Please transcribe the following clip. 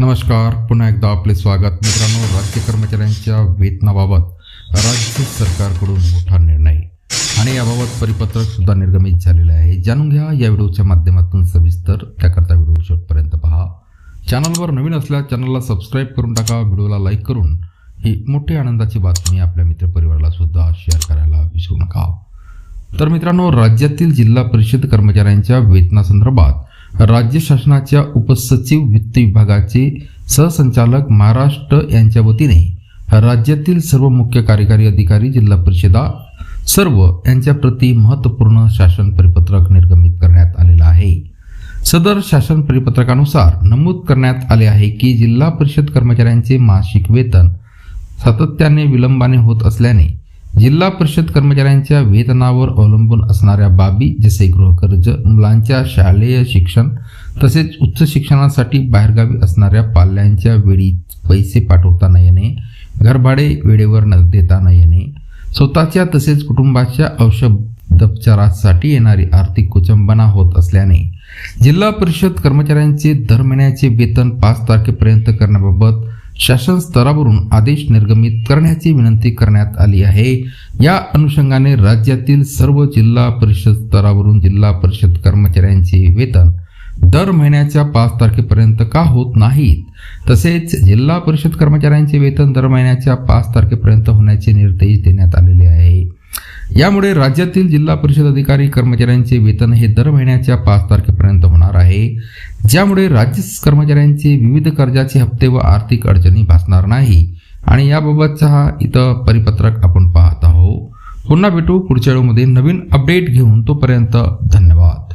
नमस्कार पुन्हा एकदा आपले स्वागत. मित्रांनो राज्य कर्मचाऱ्यांच्या वेतनाबाबत राज्य सरकारकडून मोठा निर्णय आणि याबाबत परिपत्रक सुद्धा निर्गमित झालेले आहे. जाणून घ्या या व्हिडिओच्या माध्यमातून सविस्तर. त्याकरता व्हिडिओ शेवटपर्यंत पहा. चॅनलवर नवीन असल्यास चॅनलला सबस्क्राईब करून टाका. व्हिडिओला लाईक करून ही मोठी आनंदाची बातमी आपल्या मित्रपरिवाराला सुद्धा शेअर करायला विसरू नका. तर मित्रांनो राज्यातील जिल्हा परिषद कर्मचाऱ्यांच्या वेतनासंदर्भात राज्य शासनाच्या उपसचिव वित्त विभागाचे सहसंचालक महाराष्ट्र यांच्या वतीने राज्यातील सर्व मुख्य कार्यकारी अधिकारी जिल्हा परिषदा सर्व यांच्या प्रति महत्त्वपूर्ण शासन परिपत्रक निर्गमित करण्यात आलेलं आहे. सदर शासन परिपत्रकानुसार नमूद करण्यात आले आहे की जिल्हा परिषद कर्मचाऱ्यांचे मासिक वेतन सातत्याने विलंबाने होत असल्याने जिल्हा परिषद कर्मचाऱ्यांच्या वेतनावर अवलंबून असणाऱ्या बाबी जसे गृहकर्ज मुलांच्या शालेय शिक्षण तसेच उच्च शिक्षणासाठी बाहेरगावी असणाऱ्या पाल्यांच्या वेळी पैसे पाठवता न येणे घरभाडे वेळेवर न देता न येणे स्वतःच्या तसेच कुटुंबाच्या औषधोपचारासाठी येणारी आर्थिक कुचंबना होत असल्याने जिल्हा परिषद कर्मचाऱ्यांचे दर महिन्याचे वेतन पाच तारखेपर्यंत करण्याबाबत शासन स्तरावरून आदेश निर्गमित करण्याची विनंती करण्यात आली आहे. या अनुषंगाने राज्यातील सर्व जिल्हा परिषद स्तरावरून जिल्हा परिषद कर्मचाऱ्यांचे वेतन दर महिन्याच्या पाच तारखेपर्यंत का होत नाहीत तसेच जिल्हा परिषद कर्मचाऱ्यांचे वेतन दर महिन्याच्या पाच तारखेपर्यंत होण्याचे निर्देश देण्यात आलेले आहे. यामुळे राज्यातील जिल्हा परिषद अधिकारी कर्मचाऱ्यांचे वेतन हे दर महिन्याच्या पाच तारखेपर्यंत होणार आहे. ज्यामुळे राज्य कर्मचाऱ्यांचे विविध कर्जाचे हप्ते व आर्थिक अडचणी भासणार नाही. आणि याबाबतचा हा इथं परिपत्रक आपण पाहत आहोत. पुन्हा भेटू पुढच्या वेळेमध्ये नवीन अपडेट घेऊन तोपर्यंत धन्यवाद.